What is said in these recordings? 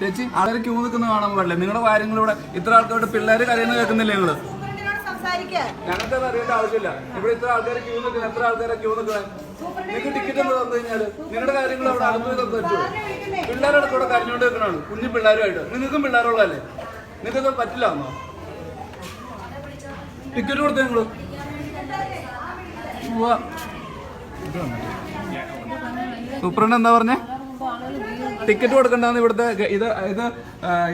ചേച്ചി ആൾക്കാർ ക്യൂ നിൽക്കുന്ന കാണാൻ പാടില്ല? നിങ്ങളുടെ കാര്യങ്ങളിവിടെ ഇത്ര ആൾക്കാരുടെ പിള്ളേർ കരയുന്നത് കേൾക്കുന്നില്ലേ നിങ്ങൾ? സൂപ്രണ്ടിനോട് സംസാരിക്കുക. ഞങ്ങൾക്ക് അറിയേണ്ട ആവശ്യമില്ല. ഇവിടെ ഇത്ര ആൾക്കാർ ക്യൂ നിൽക്കുന്നത് എത്ര ആൾക്കാരെ ക്യൂ നിൽക്കുന്നത് നിങ്ങൾക്ക് ടിക്കറ്റ് ഒന്ന് തന്നു കഴിഞ്ഞാൽ നിങ്ങളുടെ കാര്യങ്ങൾ അവിടെ അടുത്ത് പറ്റുമോ? പിള്ളേരോടൊക്കെ ഇവിടെ കരഞ്ഞുകൊണ്ട് നിൽക്കണാണ് കുഞ്ഞു പിള്ളേരുമായിട്ട്. നിങ്ങൾക്കും പിള്ളേരുള്ളതല്ലേ? നിങ്ങൾക്ക് പറ്റില്ല എന്നോ ടിക്കറ്റ് കൊടുത്തേ നിങ്ങൾ. സൂപ്രണ്ട് എന്താ പറഞ്ഞേ? ടിക്കറ്റ് കൊടുക്കണ്ടെന്ന് ഇവിടുത്തെ ഇത് ഇത്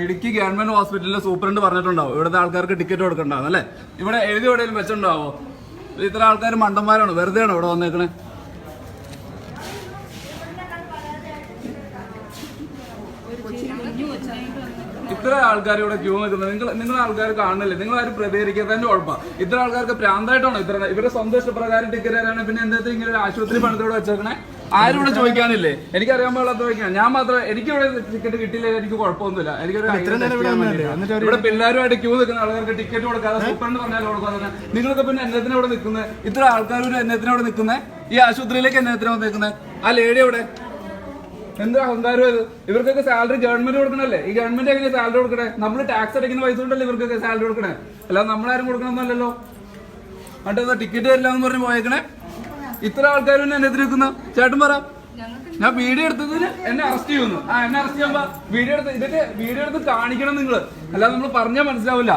ഇടുക്കി ഗവൺമെന്റ് ഹോസ്പിറ്റലിലെ സൂപ്രണ്ട് പറഞ്ഞിട്ടുണ്ടാവും. ഇവിടുത്തെ ആൾക്കാർക്ക് ടിക്കറ്റ് കൊടുക്കണ്ടാവും അല്ലേ? ഇവിടെ എഴുതി എവിടെയെങ്കിലും വെച്ചിട്ടുണ്ടാവോ? ഇത്ര ആൾക്കാർ മണ്ടന്മാരാണ് വെറുതെയാണോ ഇവിടെ വന്നേക്കണേ. ഇത്ര ആൾക്കാർ ഇവിടെ ക്യൂ നിൽക്കുന്നത്. നിങ്ങൾ നിങ്ങൾ ആൾക്കാർ കാണുന്നില്ലേ? നിങ്ങൾ ആരും പ്രതികരിക്കാത്തതിന്റെ കുഴപ്പം ഇത്ര ആൾക്കാർക്ക് പ്രാന്തായിട്ടാണോ ഇത്ര ഇവരുടെ സ്വന്തം ഇഷ്ടപ്രകാരം ടിക്കറ്റ് തരാണ് പിന്നെ എന്താ ഇങ്ങനെ ഒരു ആശുപത്രി പണിതോടെ വെച്ചേക്കണേ? ആരും ഇവിടെ ചോദിക്കാനില്ലേ? എനിക്കറിയാൻ പാടില്ലാത്ത ചോദിക്കാൻ. ഞാൻ മാത്രം എനിക്ക് ഇവിടെ ടിക്കറ്റ് കിട്ടിയില്ല എനിക്ക് കുഴപ്പമൊന്നുമില്ല. എനിക്ക്. ഇവിടെ പിള്ളേരുമായിട്ട് ക്യൂ നിൽക്കുന്ന ആൾക്കാർക്ക് ടിക്കറ്റ് കൊടുക്കാതെ സൂപ്പറിന് പറഞ്ഞാൽ കൊടുക്കാതെ നിങ്ങൾക്ക് പിന്നെ എന്നത്തിന് ഇവിടെ നിൽക്കുന്നത് ഇത്ര ആൾക്കാർ എന്നത്തിന് ഇവിടെ നിൽക്കുന്നത് ഈ ആശുപത്രിയിലേക്ക് എന്നത്തിന് നിൽക്കുന്നത് ആ ലേഡി എവിടെ? എന്താ അഹങ്കാരം ഇത്? ഇവർക്കൊക്കെ സാലറി ഗവൺമെന്റ് കൊടുക്കണല്ലേ? ഈ ഗവൺമെന്റ് എങ്ങനെ സാലറി കൊടുക്കണേ? നമ്മൾ ടാക്സ് അടയ്ക്കുന്ന പൈസ കൊണ്ടല്ലേ ഇവർക്കൊക്കെ സാലറി കൊടുക്കണേ. അല്ലാതെ നമ്മളാരും കൊടുക്കണമെന്നല്ലല്ലോ എന്നിട്ട് ടിക്കറ്റ് തരില്ല എന്ന് പറഞ്ഞ് പോയേക്കണേ? ഇത്ര ആൾക്കാരും എന്നെ എതിർക്കുന്ന ചേട്ടൻ പറ. ഞാൻ വീഡിയോ എടുത്തതിന് എന്നെ അറസ്റ്റ് ചെയ്യുന്നു. ആ എന്നെ അറസ്റ്റ് ചെയ്യുമ്പോ വീഡിയോ എടുത്ത് ഇതൊക്കെ വീഡിയോ എടുത്ത് കാണിക്കണം നിങ്ങൾ. അല്ലാതെ നമ്മൾ പറഞ്ഞാൽ മനസ്സിലാവില്ല.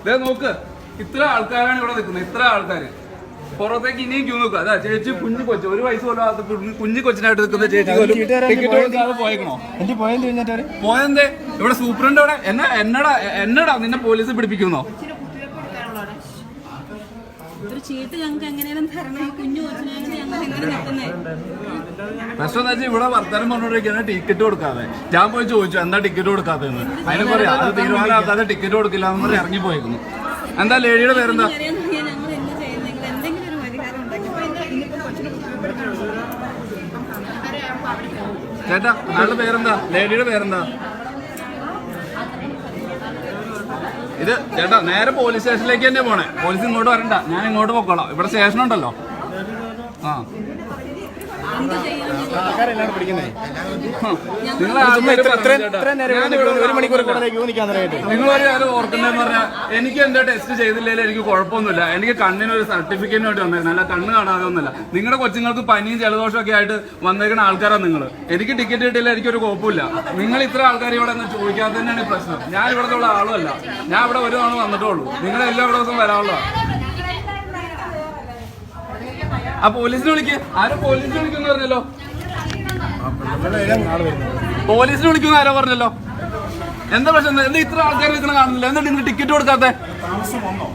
ഇതേ നോക്ക്. ഇത്ര ആൾക്കാരാണ് ഇവിടെ നിൽക്കുന്നത്. ഇത്ര ആൾക്കാര്. പുറത്തേക്ക് ഇനിയും ക്യൂ നോക്കുക അതാ ചേച്ചി കുഞ്ഞു കൊച്ചു. ഒരു വയസ്സ് പോലും കുഞ്ഞു- കൊച്ചിനായിട്ട് നിൽക്കുന്ന ചേച്ചി പോയേക്കണോ? പോയെന്തേ? ഇവിടെ സൂപ്രണ്ട് ഇവിടെ എന്നാ എന്നടാ എന്നടാ നിന്നെ പോലീസ് പിടിപ്പിക്കുന്നോ ഒരു ചീട്ട് ഞങ്ങൾക്ക് എങ്ങനെയാലും തരണം. കുഞ്ഞു കൊച്ചിനായിട്ട് ഞങ്ങൾ എങ്ങനെ നിൽക്കുന്നേ പ്രശ്നം എന്താ വെച്ചാൽ ഇവിടെ വർത്തമാനം പറഞ്ഞോണ്ടിരിക്കുകയാണ് ടിക്കറ്റ് കൊടുക്കാതെ. ഞാൻ പോയി ചോദിച്ചു എന്താ ടിക്കറ്റ് കൊടുക്കാതെ അതിന് പറയാം. അത് തീരുമാനമാക്കാതെ ടിക്കറ്റ് കൊടുക്കില്ല എന്ന് പറഞ്ഞ് ഇറങ്ങി പോയിരുന്നു എന്താ ലേഡിയുടെ പേരെന്താ? ചേട്ടാ അയാളുടെ പേരെന്താ? ലേഡിയുടെ പേരെന്താ? ഇത് ചേട്ടാ നേരെ പോലീസ് സ്റ്റേഷനിലേക്ക് തന്നെ പോണേ. പോലീസ് ഇങ്ങോട്ട് വരണ്ട. ഞാൻ ഇങ്ങോട്ട് പൊക്കോളാം. ഇവിടെ സ്റ്റേഷൻ ഉണ്ടല്ലോ. ആ. ആൾക്കാരെല്ലാം പിടിക്കുന്നേ. നിങ്ങൾ ഇവിടെ. ഒരു മണിക്കൂർ നിങ്ങൾ ഒരു ഓർക്കുന്നതെന്ന് പറഞ്ഞാൽ എനിക്ക് എന്റെ ടെസ്റ്റ് ചെയ്തില്ലേ എനിക്ക് കുഴപ്പമൊന്നുമില്ല. എനിക്ക് കണ്ണിന് ഒരു സർട്ടിഫിക്കറ്റിന് വേണ്ടി വന്നേക്കണം അല്ല കണ്ണ് കാണാതെ ഒന്നുമില്ല. നിങ്ങളുടെ കൊച്ചുങ്ങൾക്ക് പനിയും ജലദോഷം ഒക്കെ ആയിട്ട് വന്നേക്കുന്ന ആൾക്കാരാണ് നിങ്ങൾ എനിക്ക് ടിക്കറ്റ് കിട്ടിയില്ല എനിക്കൊരു കുഴപ്പമില്ല നിങ്ങൾ ഇത്ര ആൾക്കാർ ഇവിടെ നിന്ന് ചോദിക്കാതെ തന്നെയാണ് ഈ പ്രശ്നം. ഞാൻ ഇവിടുത്തെ ഉള്ള ആളുമല്ല. ഞാൻ ഇവിടെ ഒരു തവണ വന്നിട്ടുള്ളൂ നിങ്ങൾ എല്ലാ ദിവസവും വരാനുള്ളതാ ആ പോലീസിനെ വിളിക്ക്. ആരും പോലീസിനെ വിളിക്കുന്നു പറഞ്ഞല്ലോ. പോലീസിനെ വിളിക്കുന്ന ആരോ പറഞ്ഞല്ലോ? എന്താ പ്രശ്നം? എന്താ ഇത്ര ആൾക്കാർ നിൽക്കുന്ന കാണുന്നില്ല? എന്താ നിങ്ങൾ ടിക്കറ്റ് കൊടുക്കാത്ത?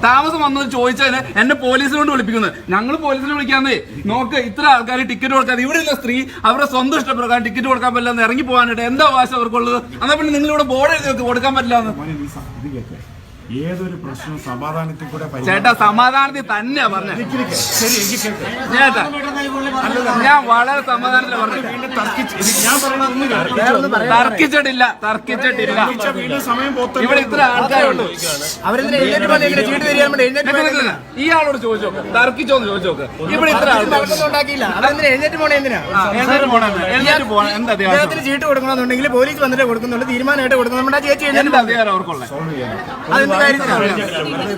താമസം വന്നത് ചോദിച്ചതിന് എന്നെ പോലീസിനോട് വിളിപ്പിക്കുന്നത്. ഞങ്ങൾ പോലീസിനെ വിളിക്കാന്നേ നോക്ക് ഇത്ര ആൾക്കാർ ടിക്കറ്റ് കൊടുക്കാതെ ഇവിടെ ഉള്ള സ്ത്രീ അവരുടെ സ്വന്തം ഇഷ്ടപ്രകാരം ടിക്കറ്റ് കൊടുക്കാൻ പറ്റില്ല ഇറങ്ങി പോകാനായിട്ട് എന്താ അവകാശം അവർക്കുള്ളത്? എന്നാ പിന്നെ നിങ്ങൾ ഇവിടെ ബോർഡ് എഴുതി കൊടുക്കാൻ പറ്റില്ല ഏതൊരു പ്രശ്നവും സമാധാനത്തിൽ കൂടെ. ചേട്ടാ സമാധാനത്തിൽ തന്നെയാ പറഞ്ഞത് ശരി എനിക്ക് കേൾക്ക്. ചേട്ടാ ഞാൻ വളരെ സമാധാനത്തിൽ കേൾക്ക്. തർക്കിച്ചിട്ടില്ല തർക്കിച്ചിട്ടില്ല. ഇവിടെ ഇത്ര ആൾക്കാരുണ്ട്. ഇയാളോട് ചോദിച്ചു നോക്ക് തർക്കിച്ചോന്ന് ചോദിച്ചു നോക്ക്. ഇവിടെ ഇത്ര ആൾക്കാർ അദ്ദേഹത്തിന് ചീട്ട് കൊടുക്കണമെന്നുണ്ടെങ്കിൽ പോലീസ് വന്നിട്ട് കൊടുക്കുന്നുള്ളൂ തീരുമാനമായിട്ട് കൊടുക്കുന്നു നമ്മുടെ ചേച്ചി എഴുന്നേറ്റ് എന്താ അധികാരം അവർക്കുള്ള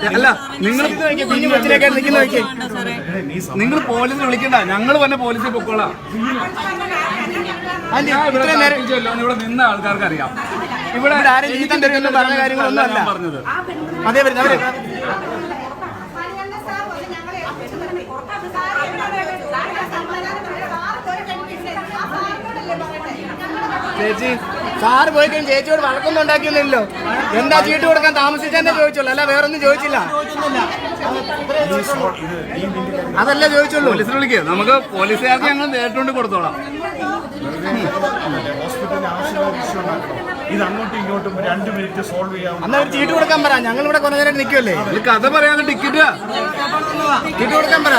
അല്ല നിങ്ങൾ കുഞ്ഞു കൊച്ചിനൊക്കെ നിൽക്കുന്ന നോക്കി നിങ്ങൾ പോലീസിനെ വിളിക്കണ്ട. ഞങ്ങൾ തന്നെ പോലീസിൽ പൊക്കോളാം. അല്ല ഇത്ര നേരം ഇവിടെ നിന്ന ആൾക്കാർക്ക് അറിയാം ഇവിടെ ആരും ജീവിതം തരുമെന്ന് പറഞ്ഞ കാര്യങ്ങളൊന്നും അല്ല. പറഞ്ഞത് അതേ വരുന്നത് അവർ? ചേച്ചി സാറ് പോയി കഴിഞ്ഞ് ചേച്ചിയോട് വഴക്കൊന്നും ഉണ്ടാക്കിയൊന്നുമില്ലല്ലോ. എന്താ ചീട്ട് കൊടുക്കാൻ താമസിച്ചെന്നെ ചോദിച്ചുള്ളൂ. അല്ല വേറൊന്നും ചോദിച്ചില്ല. അതല്ല ചോദിച്ചുള്ളൂ. പോലീസിനെ വിളിക്കുക നമുക്ക് പോലീസുകാർക്ക് ഞങ്ങൾ നേരിട്ടുകൊണ്ട് കൊടുത്തോളാം. അല്ലേ, ഹോസ്പിറ്റലിൽ ആവശ്യമായ ഇത് അങ്ങോട്ടും ഇങ്ങോട്ടും രണ്ട് മിനിറ്റ് സോൾവ് ചെയ്യാം അന്ന് അവർ ചീട്ട് കൊടുക്കാൻ പറ. ഞങ്ങൾ ഇവിടെ കുറേ നേരം നിൽക്കുമല്ലേ കഥ പറയാതെ ടിക്കറ്റ്. ചീട്ട് കൊടുക്കാൻ പറ.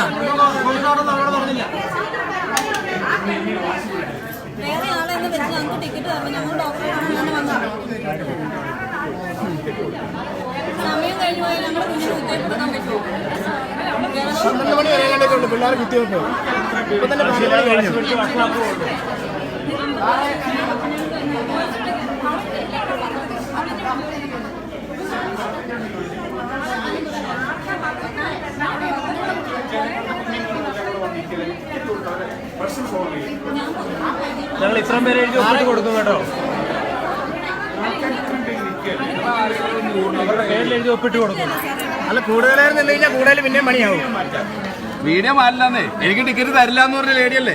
ഞങ്ങൾക്ക് ടിക്കറ്റ് തരണം. ഞങ്ങൾ ഡോക്ടറെ കാണാനാണ് വന്നത്. സമയം കഴിഞ്ഞു പോയാൽ ഞങ്ങളുടെ കുഞ്ഞിന് കുത്തിവയ്പ്പ് കൊടുക്കാൻ പറ്റുമോ? പന്ത്രണ്ട് മണി വരെ ഉള്ളൂ പിള്ളേർ കുത്തിവെപ്പ്. ഇപ്പൊ തന്നെ പന്ത്രണ്ട് മണി. കഴിഞ്ഞു പേര് എഴുതി ഒപ്പിട്ട് കൊടുക്കും കേട്ടോ. അവരുടെ പേരിൽ എഴുതി ഒപ്പിട്ട് കൊടുക്കും. അല്ല കൂടുതലായിരുന്നു നിന്ന് കഴിഞ്ഞാൽ കൂടുതൽ പിന്നെയും പണിയാവും. വീഡിയോ മാറില്ലെന്നേ. എനിക്ക് ടിക്കറ്റ് തരില്ല എന്ന് പറഞ്ഞ ലേഡിയല്ലേ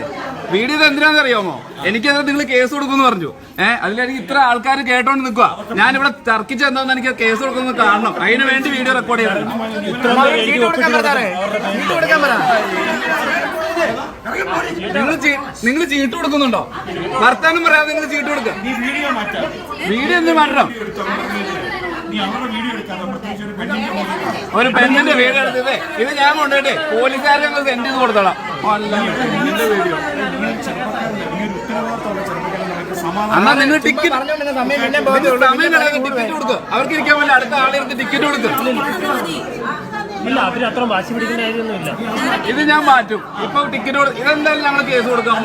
വീഡിയോ ഇത് എന്തിനാന്ന് അറിയാമോ? എനിക്കത് നിങ്ങൾ കേസ് കൊടുക്കുമെന്ന് പറഞ്ഞു. ഏഹ് അതിലെനിക്ക് ഇത്ര ആൾക്കാർ കേട്ടോണ്ട് നിൽക്കുക ഇവിടെ തർക്കിച്ച് എന്താന്ന് എനിക്ക് കേസ് കൊടുക്കുന്നത് കാണണം. അതിന് വേണ്ടി വീഡിയോ റെക്കോർഡ് ചെയ്യണം. നിങ്ങൾ നിങ്ങൾ ചീട്ട് കൊടുക്കുന്നുണ്ടോ? വർത്താനം പറയാതെ നിങ്ങൾ ചീട്ട് കൊടുക്കുക വീഡിയോ എന്ത് മാറ്റണം? ഒരു പെണ്ണിന്റെ വീട് ഒരു പെണ്ണിന്റെ വീഡിയോ എടുത്തത് ഇത് ഞാൻ കൊണ്ടുപോയിട്ട് പോലീസുകാരെ ഞങ്ങൾ സെൻഡ് ചെയ്ത് കൊടുത്തോളാം. നിങ്ങൾ ടിക്കറ്റ് സമയം അവർക്ക് ഇരിക്കാൻ വേണ്ടി അടുത്ത ആളെടുത്ത് ടിക്കറ്റ് കൊടുക്കും. ഇല്ല അവരത്ര വാശി പിടിക്കുന്ന കാര്യമൊന്നുമില്ല. ഇത് ഞാൻ മാറ്റും. ഇപ്പൊ ടിക്കറ്റ് ഇതെന്തായാലും ഞങ്ങൾ കേസ് കൊടുക്കാൻ